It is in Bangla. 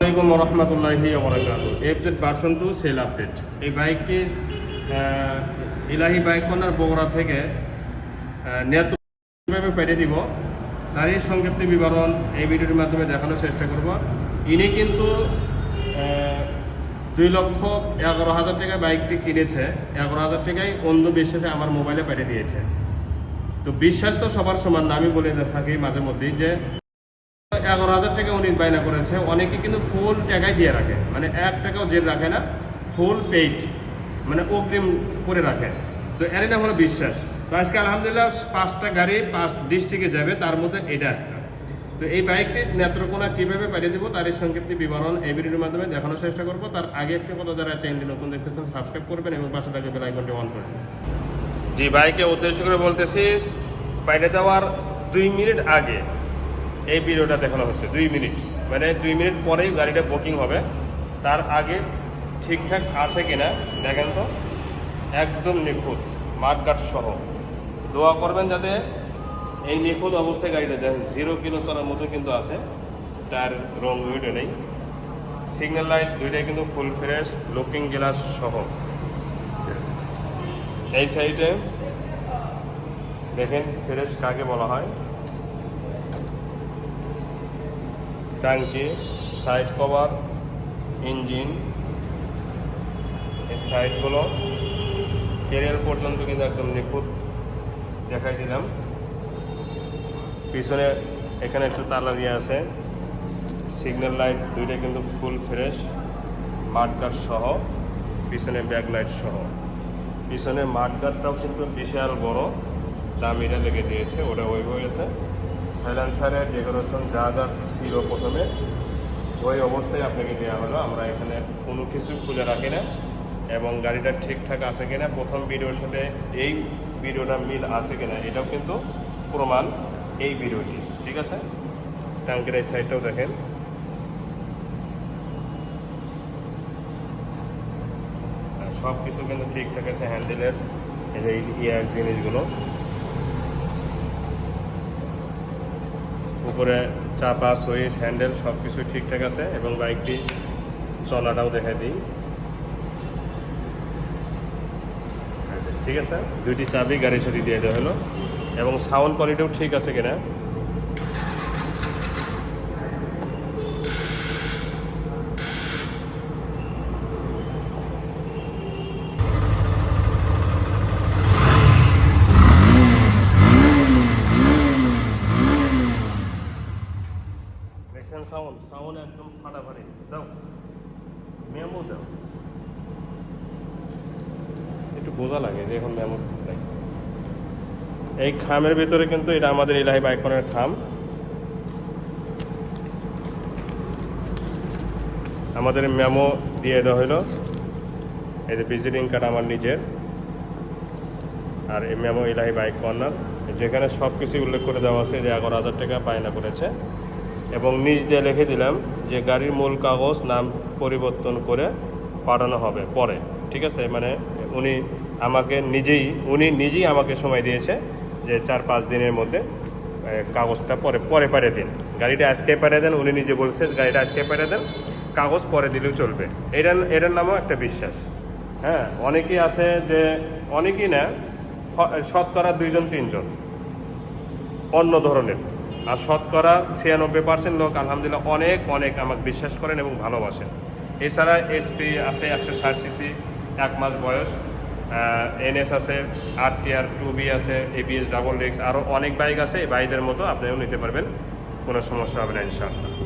আসসালামাইকুম রহমতুল্লাহি বরাকাত FZ version two sale update এই বাইকটি ইলাহি বাইক কর্নার বগুড়া থেকে নেত্র কীভাবে পেটে দিব। তারই সংক্ষিপ্ত বিবরণ এই ভিডিওর মাধ্যমে দেখানোর চেষ্টা করব। ইনি কিন্তু দুই লক্ষ এগারো হাজার টাকা বাইকটি কিনেছে। এগারো হাজার টাকায় অন্ধ বিশ্বাসে আমার মোবাইলে পেটে দিয়েছে। তো বিশ্বাস তো সবার সমান না, আমি বলে থাকি মাঝে মধ্যেই যে এগারো হাজার টাকা উনি বায়না করেছে। অনেকে কিন্তু ফুল টাকায় দিয়ে রাখে। মানে এক টাকাও জেল রাখে না ফুল পেইড মানে অগ্রিম করে রাখে। তো এর নাম হলো বিশ্বাস। তো আজকে আলহামদুলিল্লাহ পাঁচটা গাড়ি পাঁচ ডিস্ট্রিক্টে যাবে, তার মধ্যে এটা একটা। তো এই বাইকটি নেত্রকোনা কীভাবে পাঠিয়ে দেবো, তারই সংক্ষিপ্ত বিবরণ এই ভিডিওর মাধ্যমে দেখানোর চেষ্টা করব। তার আগে একটি কথা, যারা চ্যানেলটি নতুন দেখতেছেন সাবস্ক্রাইব করবেন এবং পাশে থাকা বেল আইকনটি অন করবেন জি, বাইকে উদ্দেশ্য করে বলতেছি বাইরে যাওয়ার দুই মিনিট আগে এই ভিডিওটা দেখানো হচ্ছে, দুই মিনিট। মানে দুই মিনিট পরেই গাড়িটা বুকিং হবে। তার আগে ঠিকঠাক আছে কিনা দেখেন তো। একদম নিখুঁত, মাঠঘাট সহ। দোয়া করবেন যাতে এই নিখুঁত অবস্থায় গাড়িটা দেখেন জিরো কিলো চলার মতো কিন্তু আছে। তার রং দুইটা নেই। সিগন্যাল লাইট দুইটাই কিন্তু ফুল ফ্রেশ লুকিং গ্লাস সহ। এই সাইডে দেখেন ফ্রেশ কাকে বলা হয়? টাঙ্কি সাইড কভার, ইঞ্জিন, এই সাইডগুলো কেরিয়ার পর্যন্ত কিন্তু একদম নিখুঁত দেখাই দিলাম। পিছনে এখানে একটু তালা দিয়ে আছে। সিগন্যাল লাইট দুইটা কিন্তু ফুল ফ্রেশ মাঠগাট সহ, পিছনে ব্যাক লাইট সহ। পিছনে মাঠগাটটাও কিন্তু বিশাল বড় দামিটা লেগে দিয়েছে, ওটা ওই হয়েছে সাইলেন্সারের ডেকোরেশন যা যা ছিল প্রথমে, ওই অবস্থায় আপনাকে দেওয়া হলো। আমরা এখানে কোনো কিছু খুলে রাখি না এবং গাড়িটা ঠিকঠাক আছে কিনা, প্রথম ভিডিওর সাথে এই ভিডিওটা মিল আছে কিনা, এটাও কিন্তু প্রমাণ এই ভিডিওটি। ঠিক আছে? ট্যাঙ্কের এই সাইডটাও দেখেন। সব কিছু কিন্তু ঠিকঠাক আছে, হ্যান্ডেলের এই ইয়ার জিনিসগুলো। উপরে চাপা সুইচ হ্যান্ডেল সব কিছু ঠিকঠাক আছে এবং বাইকটি চলাটাও দেখা দিই। আচ্ছা, ঠিক আছে। দুইটি চাবি গাড়ির সাথে দিয়ে দেওয়া হলো এবং সাউন্ড কোয়ালিটিও ঠিক আছে কিনা। সাউন্ড সাউন্ড একদম ফাটাফাটি। দাও, মেমো দাও। একটু বোঝা লাগে যে এখন মেমো এই খামের ভিতরে কিন্তু এটা আমাদের ইলাহি বাইকনের খাম। আমাদের মেমো দিয়ে দেওয়া হলো এই যে ভিজিটিং কার্ড আমার নিজের। আর এই মেমো ইলাহি বাইক কর্নার। যেখানে সব কিছু উল্লেখ করে দেওয়া আছে যে এগারো হাজার টাকা পায়না করেছে। এবং নিজ দিয়ে লিখে দিলাম যে গাড়ির মূল কাগজ নাম পরিবর্তন করে পাঠানো হবে পরে, ঠিক আছে? মানে উনি আমাকে নিজেই, উনি নিজেই আমাকে সময় দিয়েছে যে চার পাঁচ দিনের মধ্যে কাগজটা পরে পরে পাঠিয়ে দিন। গাড়িটা আজকে পাঠিয়ে দেন, উনি নিজে বলছে গাড়িটা আজকে পাঠিয়ে দেন, কাগজ পরে দিলেও চলবে। এটা, এটার নামও একটা বিশ্বাস। হ্যাঁ অনেকেই আছে যে, অনেকেই না শতকরা দুইজন, তিনজন, অন্য ধরনের। আর শতকরা ছিয়ানব্বই পার্সেন্ট লোক, আলহামদুলিল্লাহ, অনেক অনেক আমাকে বিশ্বাস করেন এবং ভালোবাসেন। এছাড়া এসপি আছে একশো ষাট সিসি, এক মাস বয়স। এনএস আছে আর টিআর টু বি আছে এবিএস ডাবল ডিক্স আরও অনেক বাইক আছে, এই বাইকদের মতো আপনিও নিতে পারবেন, কোনো সমস্যা হবে না, ইনশাআল্লাহ।